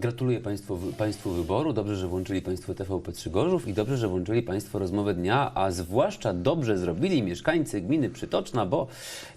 Gratuluję Państwu, państwu wyboru. Dobrze, że włączyli Państwo TVP3 Gorzów i dobrze, że włączyli Państwo rozmowę dnia, a zwłaszcza dobrze zrobili mieszkańcy gminy Przytoczna, bo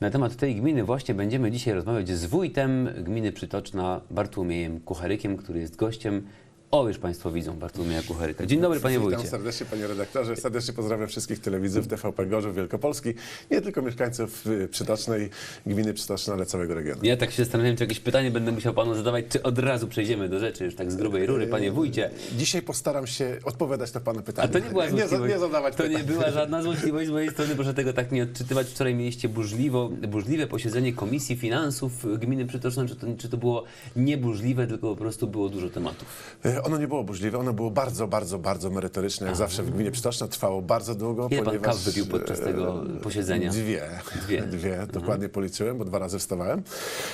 na temat tej gminy właśnie będziemy dzisiaj rozmawiać z wójtem gminy Przytoczna Bartłomiejem Kucharykiem, który jest gościem. O, już Państwo widzą Bartłomieja Kucharyka. Dzień dobry Panie Witam Wójcie. serdecznie panie redaktorze, serdecznie pozdrawiam wszystkich telewidzów TVP Gorzów Wielkopolski, nie tylko mieszkańców y, Przytocznej, gminy Przytoczna, ale całego regionu. Ja tak się zastanawiam, czy jakieś pytanie będę musiał Panu zadawać, czy od razu przejdziemy do rzeczy, już tak z grubej rury, Panie Wójcie. Dzisiaj postaram się odpowiadać na pana pytania. A to nie była nie, nie zadawać To pytań. nie była żadna złośliwość z mojej strony, proszę tego tak nie odczytywać. Wczoraj mieliście burzliwo, burzliwe posiedzenie Komisji Finansów Gminy Przytocznej. Czy to, czy to było nieburzliwe, tylko po prostu było dużo tematów? Ono nie było burzliwe, ono było bardzo, bardzo, bardzo merytoryczne, jak zawsze w gminie Przytoczna, trwało bardzo długo. Ile pan ponieważ, kaw wypił podczas e, tego posiedzenia? Dwie. Dwie. Dwie, dokładnie policzyłem, bo dwa razy wstawałem.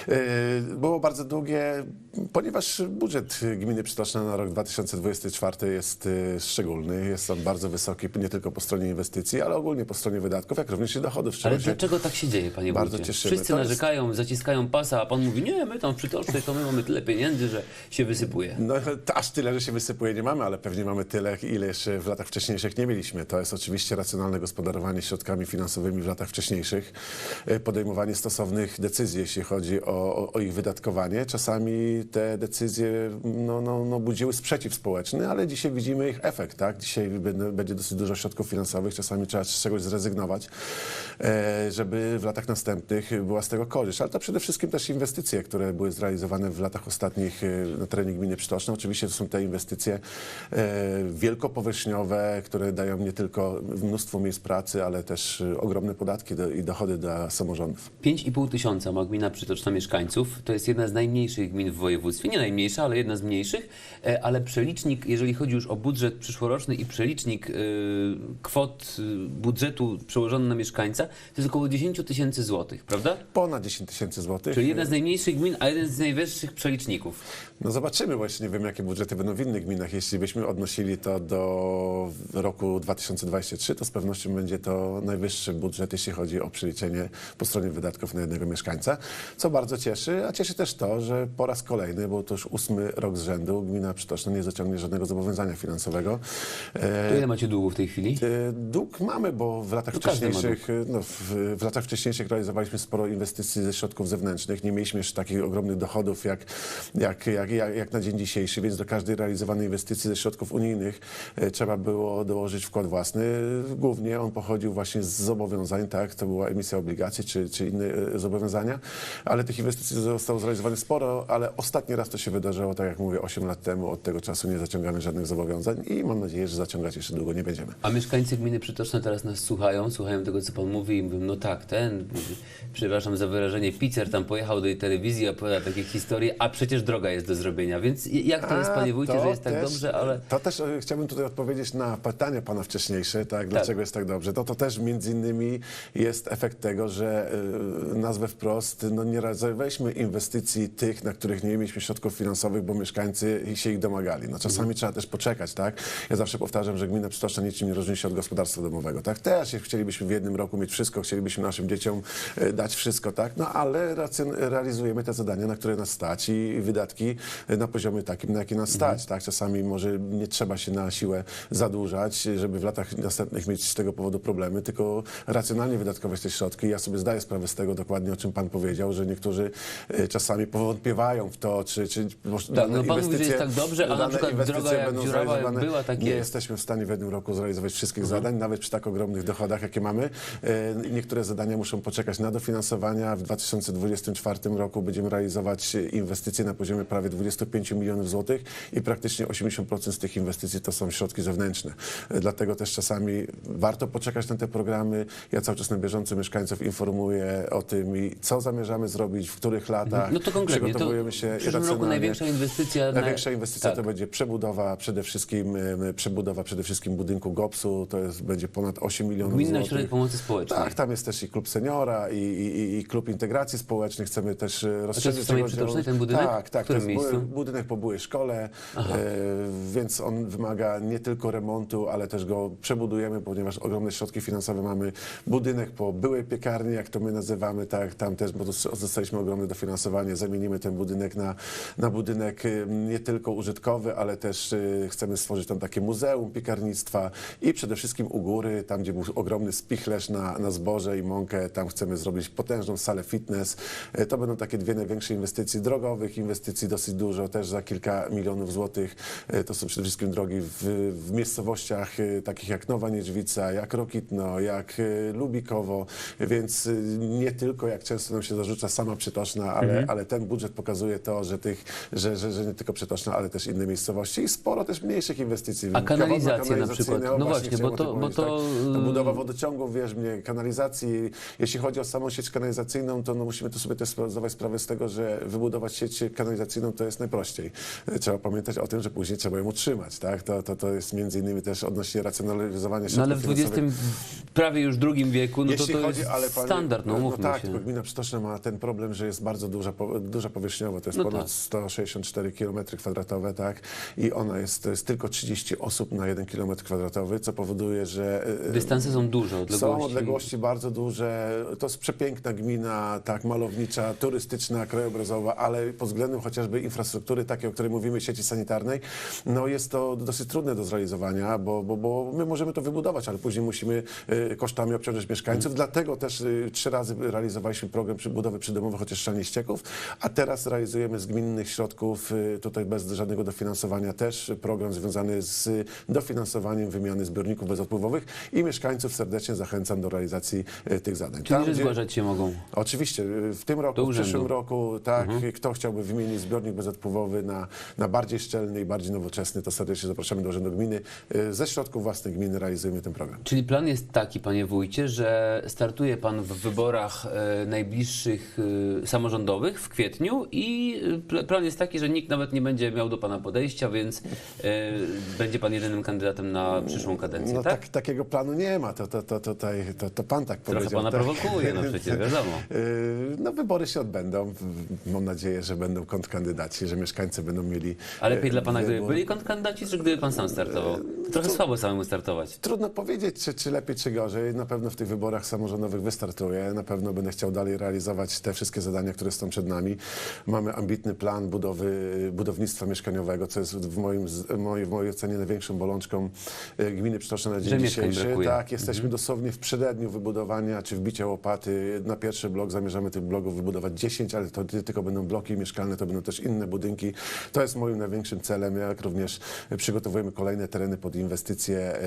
E, Było bardzo długie, ponieważ budżet gminy Przytoczna na rok 2024 jest e, szczególny. Jest on bardzo wysoki, nie tylko po stronie inwestycji, ale ogólnie po stronie wydatków, jak również i dochodów. Ale dlaczego tak się dzieje, panie bardzo wójcie? cieszymy. Wszyscy To jest- narzekają, zaciskają pasa, a pan mówi, nie, my tam w Przytocznej to my mamy tyle pieniędzy, że się wysypuje. No, to aż tyle, że się wysypuje nie mamy, ale pewnie mamy tyle, ile jeszcze w latach wcześniejszych nie mieliśmy. To jest oczywiście racjonalne gospodarowanie środkami finansowymi w latach wcześniejszych, e, podejmowanie stosownych decyzji, jeśli chodzi o, o, o ich wydatkowanie. Czasami te decyzje no, no, no, budziły sprzeciw społeczny, ale dzisiaj widzimy ich efekt. Tak? Dzisiaj będzie dosyć dużo środków finansowych, czasami trzeba z czegoś zrezygnować, e, żeby w latach następnych była z tego korzyść. Ale to przede wszystkim też inwestycje, które były zrealizowane w latach ostatnich e, na terenie gminy Przytoczna. Oczywiście to są te inwestycje e, wielkopowierzchniowe, które dają nie tylko mnóstwo miejsc pracy, ale też e, ogromne podatki do, i dochody dla samorządów. 5,5 tysiąca ma gmina Przytoczna mieszkańców. To jest jedna z najmniejszych gmin w województwie. Nie najmniejsza, ale jedna z mniejszych. E, Ale przelicznik, jeżeli chodzi już o budżet przyszłoroczny i przelicznik kwot budżetu przełożony na mieszkańca, to jest około 10 tysięcy złotych, prawda? Ponad 10 tysięcy złotych. Czyli jedna z najmniejszych gmin, a jeden z najwyższych przeliczników. No zobaczymy, jeszcze nie wiem, jakie budżety będą w innych gminach. Jeśli byśmy odnosili to do roku 2023, to z pewnością będzie to najwyższy budżet, jeśli chodzi o przeliczenie po stronie wydatków na jednego mieszkańca, co bardzo cieszy, a cieszy też to, że po raz kolejny, bo to już ósmy rok z rzędu, gmina Przytoczna nie zaciągnie żadnego zobowiązania finansowego. To ile macie długu w tej chwili? E, Dług mamy, bo w latach wcześniejszych, e, no, w, w latach wcześniejszych realizowaliśmy sporo inwestycji ze środków zewnętrznych. Nie mieliśmy jeszcze takich ogromnych dochodów jak, jak, jak, jak, jak na dzień dzisiejszy, więc do każdej realizowanej inwestycji ze środków unijnych e, trzeba było dołożyć wkład własny. Głównie on pochodził właśnie z zobowiązań, tak, to była emisja obligacji czy, czy inne e, zobowiązania, ale tych inwestycji zostało zrealizowanych sporo, ale ostatni raz to się wydarzyło, tak jak mówię, 8 lat temu. Od tego czasu nie zaciągamy żadnych zobowiązań i mam nadzieję, że zaciągać jeszcze długo nie będziemy. A mieszkańcy gminy Przytoczne teraz nas słuchają, słuchają tego, co pan mówi i mówią, no tak, ten, przepraszam za wyrażenie, picer tam pojechał do tej telewizji, opowiada takie historie, a przecież droga jest do zrobienia. Więc jak to jest, panie że jest tak też- dobrze, ale... To też e, chciałbym tutaj odpowiedzieć na pytanie pana wcześniejsze, tak, dlaczego jest tak dobrze. To, to też między innymi jest efekt tego, że y, nazwę wprost, no nie realizowaliśmy inwestycji tych, na których nie mieliśmy środków finansowych, bo mieszkańcy się ich domagali. No czasami trzeba też poczekać, tak. Ja zawsze powtarzam, że gmina Przytoczna niczym nie różni się od gospodarstwa domowego, tak. Też chcielibyśmy w jednym roku mieć wszystko, chcielibyśmy naszym dzieciom e, dać wszystko, tak, no ale realizujemy te zadania, na które nas stać i wydatki e, na poziomie takim, na jaki nas stać, tak. Czasami może nie trzeba się na siłę zadłużać, żeby w latach następnych mieć z tego powodu problemy, tylko racjonalnie wydatkować te środki. Ja sobie zdaję sprawę z tego dokładnie, o czym pan powiedział, że niektórzy e, czasami powątpiewają w to, czy, czy Tak, no pan mówi, że jest tak dobrze, a na przykład inwestycje droga jak będą dziurawa, jak była, tak Nie jest. jesteśmy w stanie w jednym roku zrealizować wszystkich Mhm. zadań, nawet przy tak ogromnych dochodach, jakie mamy. E, Niektóre zadania muszą poczekać na dofinansowania. W 2024 roku będziemy realizować inwestycje na poziomie prawie 25 milionów złotych i praktycznie 80% z tych inwestycji to są środki zewnętrzne. Dlatego też czasami warto poczekać na te programy. Ja cały czas na bieżąco mieszkańców informuję o tym, i co zamierzamy zrobić, w których latach. No to konkretnie, to Przygotowujemy w się przyszłym roku największa inwestycja... na- Największa inwestycja tak. to będzie przebudowa przede wszystkim, przebudowa przede wszystkim budynku GOPS-u, to jest, będzie ponad 8 milionów Gminny złotych. Ośrodek Pomocy Społecznej. Tak, tam jest też i klub seniora i, i, i klub integracji społecznej. Chcemy też e, rozszerzyć w samej jego Przytocznej działalność. ten budynek? Tak, tak. W To którym jest bu- miejscu? budynek po byłej szkole. E, więc on wymaga nie tylko remontu, ale też go przebudujemy, ponieważ ogromne środki finansowe mamy. Budynek po byłej piekarni, jak to my nazywamy, tak, tam też bo dostaliśmy ogromne dofinansowanie. Zamienimy ten budynek na, na budynek e, nie tylko użytkowy, ale też e, chcemy stworzyć tam takie muzeum piekarnictwa i przede wszystkim u góry, tam gdzie był ogromny spichlerz na, na zboże i mąkę, tam chcemy zrobić potężną salę fitness. E, To będą takie dwie największe inwestycji drogowych, inwestycji dosyć dużo, też za kilka milionów złotych. E, To są przede wszystkim drogi w, w miejscowościach e, takich jak Nowa Niedźwica, jak Rokitno, jak e, Lubikowo, więc nie tylko, jak często nam się zarzuca, sama Przytoczna, ale, ale ten budżet pokazuje to, że, tych, że, że, że nie tylko Przytoczna, ale też inne miejscowości i sporo też mniejszych inwestycji. A kanalizacja na przykład? No właśnie, bo to- bo to, tak. To y- budowa wodociągów, wiesz mnie, kanalizacji. Jeśli chodzi o samą sieć kanalizacyjną, to no musimy tu sobie też zdawać sprawę z tego, że wybudować sieć kanalizacyjną to jest najprościej. Trzeba pamiętać o tym, że później trzeba ją utrzymać, tak? To, to, to jest między innymi też odnośnie racjonalizowania środków No ale w finansowych. XX, prawie już drugim wieku, no to Jeśli to chodzi, jest ale panie- standard, no mówmy tak, się. tylko gmina Przytoczna ma ten problem, że jest bardzo duża, po- duża powierzchniowo, to jest No ponad tak. 164 km kwadratowe, tak? I ona jest, to jest tylko 30 osób na 1 km kwadratowy, co powoduje, że e, Dystanse są duże, odległości. są odległości bardzo duże. To jest przepiękna gmina, tak, malownicza, turystyczna, krajobrazowa, ale pod względem chociażby infrastruktury, takiej, o której mówimy, sieci sanitarnej, no jest to dosyć trudne do zrealizowania, bo, bo, bo my możemy to wybudować, ale później musimy e, kosztami obciążyć mieszkańców. Dlatego też e, trzy razy realizowaliśmy program budowy przydomowych oczyszczalni ścieków, a teraz realizujemy z gminnych środków, e, tutaj bez żadnego dofinansowania, też program związany z dofinansowaniem wymiany zbiorników bezodpływowych i mieszkańców serdecznie zachęcam do realizacji tych zadań. Czyli, że gdzie- zgłaszać się mogą. Oczywiście, y, w tym roku, w przyszłym roku, tak, kto chciałby wymienić zbiornik bezodpływowy na, na bardziej szczelny i bardziej nowoczesny, to serdecznie zapraszamy do Urzędu Gminy. Y, Ze środków własnych gminy realizujemy ten program. Czyli plan jest taki, panie wójcie, że startuje pan w wyborach e, najbliższych e, samorządowych w kwietniu i pl- plan jest taki, że nikt nawet nie będzie miał do pana podejścia, więc będzie pan jedynym kandydatem na przyszłą kadencję, No tak? tak, takiego planu nie ma, to, to, to, to, to, to pan tak Trochę powiedział. pana tak. prowokuje, no przecież wiadomo. Y, No wybory się odbędą. Mam nadzieję, że będą kontrkandydaci, że mieszkańcy będą mieli A lepiej dla pana, gdyby wybór. byli kontrkandydaci, czy gdyby pan sam startował? Trochę słabo samemu startować. Trudno powiedzieć, czy, czy lepiej, czy gorzej. Na pewno w tych wyborach samorządowych wystartuję. Na pewno będę chciał dalej realizować te wszystkie zadania, które są przed nami. Mamy ambitny plan budowy, budownictwa mieszkaniowego, co jest w, moim, z- mojej, w mojej ocenie największą bolączką e, gminy Przytoczne na Że dzień mieszkań dzisiejszy. brakuje. Tak, jesteśmy dosłownie w przededniu wybudowania, czy wbicia łopaty. Na pierwszy blok zamierzamy tych bloków wybudować 10, ale to ty- tylko będą bloki mieszkalne, to będą też inne budynki. To jest moim największym celem, jak również przygotowujemy kolejne tereny pod inwestycje. E,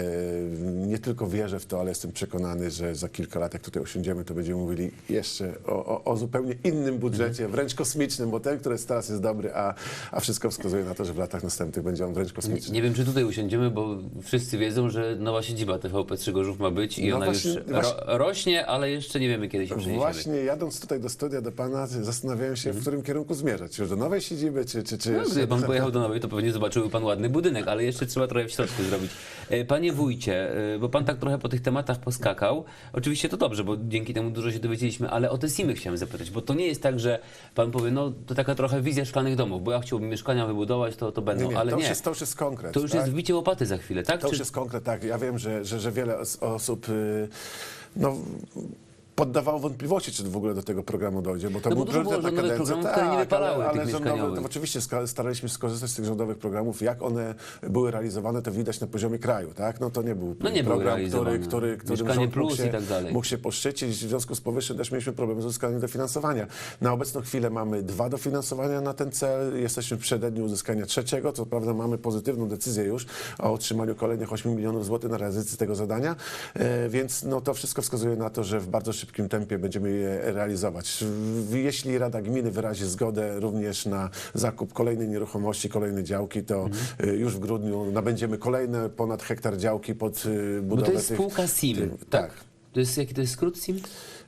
Nie tylko wierzę w to, ale jestem przekonany, że za kilka lat, jak tutaj usiądziemy, to będziemy mówili jeszcze o, o, o zupełnie innym budżecie, wręcz kosmicznym, bo ten, który jest teraz jest dobry, a, a wszystko wskazuje na to, że w latach następnych będzie on wręcz kosmiczny. Nie wiem, czy tutaj usiądziemy, bo wszyscy wiedzą, że nowa siedziba TVP Trzygorzów ma być i No ona właśnie- już ro rośnie, ale jeszcze nie wiemy, kiedy się przeniesiemy. Właśnie jadąc tutaj do studia do pana, zastanawiałem się, w którym kierunku zmierzać. Czy już do nowej siedziby, czy, czy, czy No, gdyby pan pojechał do Nowej, to pewnie zobaczyłby pan ładny budynek, ale jeszcze trzeba trochę w środku zrobić. E, Panie wójcie, e, bo pan tak trochę po tych tematach poskakał. Oczywiście to dobrze, bo dzięki temu dużo się dowiedzieliśmy, ale o te SIM-y chciałem zapytać, bo to nie jest tak, że pan powie, no to taka trochę wizja szklanych domów, bo ja chciałbym mieszkania wybudować, to, to będą, Nie, nie, ale to, nie. Już jest, to już jest konkret. To już tak? jest wbicie łopaty za chwilę, tak? To już Czy- jest konkret, tak. Ja wiem, że, że, że wiele os- osób y, no, poddawało wątpliwości, czy w ogóle do tego programu dojdzie, bo to No był bo priorytet na kadencję. Tak, ale, ale rządowe, oczywiście staraliśmy się skorzystać z tych rządowych programów. Jak one były realizowane, to widać na poziomie kraju, tak? No to nie był No nie program, który, który, Mieszkanie rząd mógł się, tak mógł się poszczycić. W związku z powyższym też mieliśmy problem z uzyskaniem dofinansowania. Na obecną chwilę mamy dwa dofinansowania na ten cel. Jesteśmy w przededniu uzyskania trzeciego. Co prawda mamy pozytywną decyzję już o otrzymaniu kolejnych 8 milionów złotych na realizację tego zadania, e, więc no, to wszystko wskazuje na to, że w bardzo szybkim tempie będziemy je realizować. Jeśli Rada Gminy wyrazi zgodę również na zakup kolejnej nieruchomości, kolejnej działki, to Mhm. e, już w grudniu nabędziemy kolejne ponad hektar działki pod e, budowę Bo to jest tych- spółka SIM, tych- tak? tak. To jest, jaki to jest skrót SIM?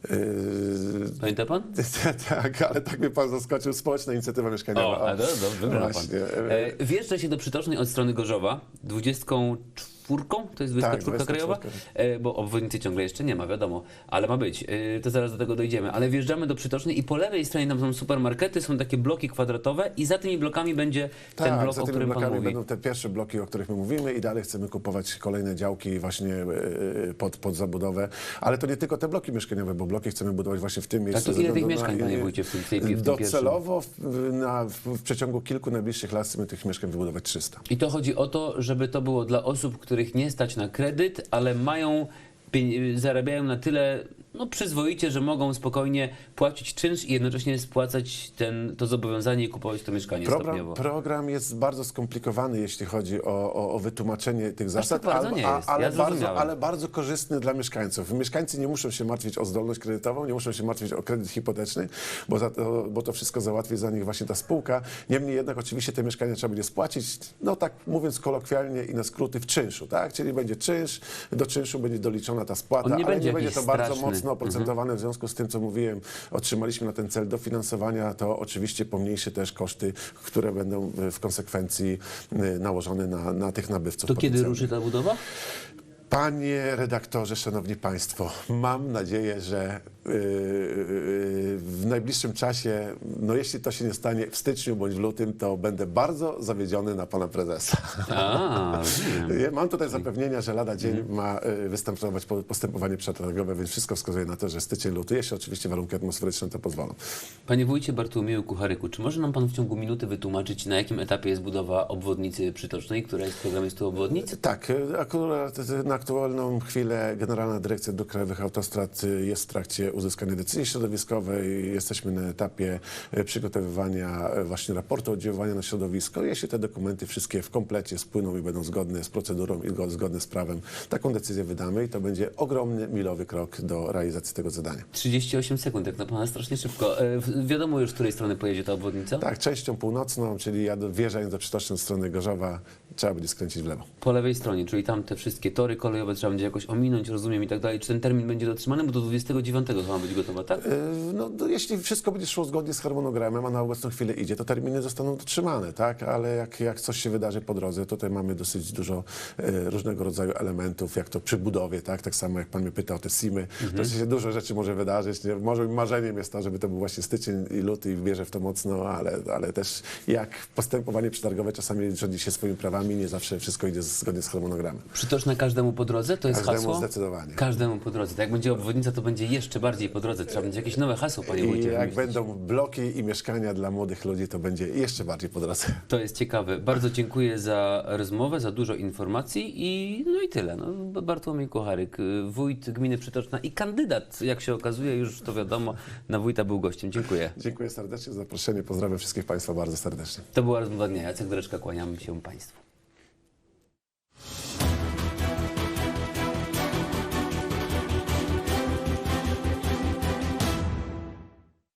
Yy, Pamięta pan? tak, ale tak mnie pan zaskoczył. Społeczna inicjatywa mieszkaniowa. O, a do, do, wybrał pan. Właśnie. E, Wjeżdża się do Przytocznej od strony Gorzowa 24 czwórką, to jest 24 Tak, krajowa, 24. E, bo obwodnicy ciągle jeszcze nie ma, wiadomo, ale ma być. E, To zaraz do tego dojdziemy. Ale wjeżdżamy do Przytocznej i po lewej stronie tam są supermarkety, są takie bloki kwadratowe i za tymi blokami będzie ten Tak, blok, za o którym pan blokami mówi. będą te pierwsze bloki, o których my mówimy i dalej chcemy kupować kolejne działki właśnie e, pod, pod zabudowę. Ale to nie tylko te bloki mieszkaniowe, bo bloki chcemy budować właśnie w tym miejscu. to ze ile tych mieszkań, panie wójcie, w tym- w tej- w tym? Docelowo w, na, w, w przeciągu kilku najbliższych lat chcemy tych mieszkań wybudować 300. I to chodzi o to, żeby to było dla osób, których nie stać na kredyt, ale mają, zarabiają na tyle no, przyzwoicie, że mogą spokojnie płacić czynsz i jednocześnie spłacać ten, to zobowiązanie i kupować to mieszkanie Program, stopniowo. program jest bardzo skomplikowany, jeśli chodzi o, o, o wytłumaczenie tych zasad, bardzo ale- a- ale, Ja bardzo, ale bardzo korzystny dla mieszkańców. Mieszkańcy nie muszą się martwić o zdolność kredytową, nie muszą się martwić o kredyt hipoteczny, bo, za to, bo to wszystko załatwi za nich właśnie ta spółka. Niemniej jednak oczywiście te mieszkania trzeba będzie spłacić, no tak mówiąc kolokwialnie i na skróty, w czynszu, tak? Czyli będzie czynsz, do czynszu będzie doliczona ta spłata, On nie ale będzie nie będzie to bardzo straszny. Mocno oprocentowane w związku z tym, co mówiłem, otrzymaliśmy na ten cel dofinansowania, to oczywiście pomniejsze też koszty, które będą w konsekwencji y, nałożone na, na tych nabywców. To kiedy ruszy ta budowa? Panie redaktorze, szanowni państwo, mam nadzieję, że w najbliższym czasie, no jeśli to się nie stanie w styczniu bądź w lutym, to będę bardzo zawiedziony na pana prezesa. A, Mam tutaj zapewnienia, że lada dzień ma y, występować po- postępowanie przetargowe, więc wszystko wskazuje na to, że styczeń, luty, jeśli oczywiście warunki atmosferyczne to pozwolą. Panie wójcie Bartłomieju Kucharyku, czy może nam pan w ciągu minuty wytłumaczyć, na jakim etapie jest budowa obwodnicy Przytocznej, która jest w programie 100 obwodnic? Tak, y, akurat y, na aktualną chwilę Generalna Dyrekcja Dróg Krajowych Autostrad y, jest w trakcie uzyskania decyzji środowiskowej. Jesteśmy na etapie y, przygotowywania y, właśnie raportu oddziaływania na środowisko. Jeśli te dokumenty wszystkie w komplecie spłyną i będą zgodne z procedurą i go- zgodne z prawem, taką decyzję wydamy i to będzie ogromny, milowy krok do realizacji tego zadania. 38 sekund, jak na pana strasznie szybko. E, wiadomo już, z której strony pojedzie ta obwodnica? Tak, częścią północną, czyli ja wjeżdżając do przytocznej strony Gorzowa, trzeba będzie skręcić w lewo. Po lewej stronie, czyli tam te wszystkie tory kolejowe trzeba będzie jakoś ominąć, rozumiem i tak dalej. Czy ten termin będzie dotrzymany? Bo do 29 ma być gotowa, tak? Yy, No, to jeśli wszystko będzie szło zgodnie z harmonogramem, a na obecną chwilę idzie, to terminy zostaną dotrzymane, tak? Ale jak, jak coś się wydarzy po drodze, tutaj mamy dosyć dużo e, różnego rodzaju elementów, jak to przy budowie, tak? Tak samo jak pan mnie pytał o te SIM-y, to się dużo rzeczy może wydarzyć. Nie? Może marzeniem jest to, żeby to był właśnie styczeń i luty i wierzę w to mocno, ale, ale też jak postępowanie przetargowe czasami rządzi się swoimi prawami, nie zawsze wszystko idzie zgodnie z harmonogramem. Przytoczna każdemu po drodze? To jest Każdemu hasło? zdecydowanie. Każdemu po drodze. Tak jak będzie obwodnica, to będzie jeszcze bardziej po drodze. Trzeba będzie jakieś nowe hasło, panie I wójcie. jak wymyślić. będą bloki i mieszkania dla młodych ludzi, to będzie jeszcze bardziej po drodze. To jest ciekawe. Bardzo dziękuję za rozmowę, za dużo informacji i no i tyle. No, Bartłomiej Kocharyk, y, wójt gminy Przytoczna i kandydat, jak się okazuje, już to wiadomo, na wójta był gościem. Dziękuję. Dziękuję serdecznie za zaproszenie. Pozdrawiam wszystkich Państwa bardzo serdecznie. To była rozmowa dnia. Jacek Dreczka, kłaniam się Państwu.